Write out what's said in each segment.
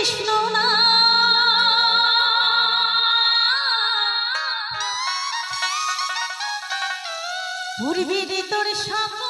কৃষ্ণ না পূর্বের তোর সকল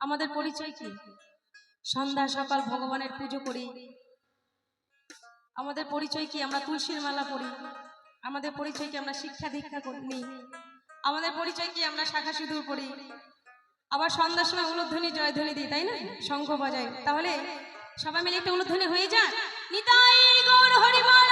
আমাদের পরিচয় কি? সন্ধ্যা সকাল ভগবানের পুজো করি। আমাদের পরিচয় কি? আমরা তুলসীর মালা পড়ি আমাদের পরিচয় কি? আমরা শিক্ষা দীক্ষা করি নিই। আমাদের পরিচয় কি? আমরা শাখা সিঁদুর পড়ি আবার সন্ধ্যার সময় উলুধ্বনি, জয়ধ্বনি দিই, তাই না? শঙ্খ বাজাই। তাহলে সবাই মিলে একটা উলুধ্বনি হয়ে যান নিতাই গৌর হরিবল।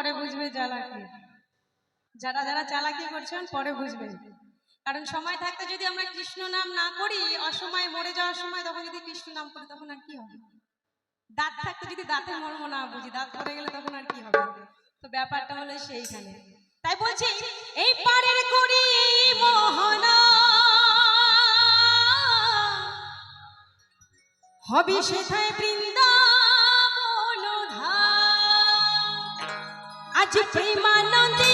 পরে বুঝবে জ্বালাকি যারা যারা চালাকি করছেন, পরে বুঝবেন কারণ সময় থাকতে যদি আমরা কৃষ্ণ নাম না করি, অসময়ে মরে যাওয়ার সময় তখন যদি কৃষ্ণ নাম করি, তখন আর কি হবে? দাঁত থাকতে যদি দাঁতের মর্ম না বুঝি, দাঁত পড়ে গেলে তখন আর কি হবে? তো ব্যাপারটা হলো সেইখানে। তাই বলছি, এই পারের করি মোহনা হবে সেথায় বৃন্দাবন আজ প্রেমানন্দে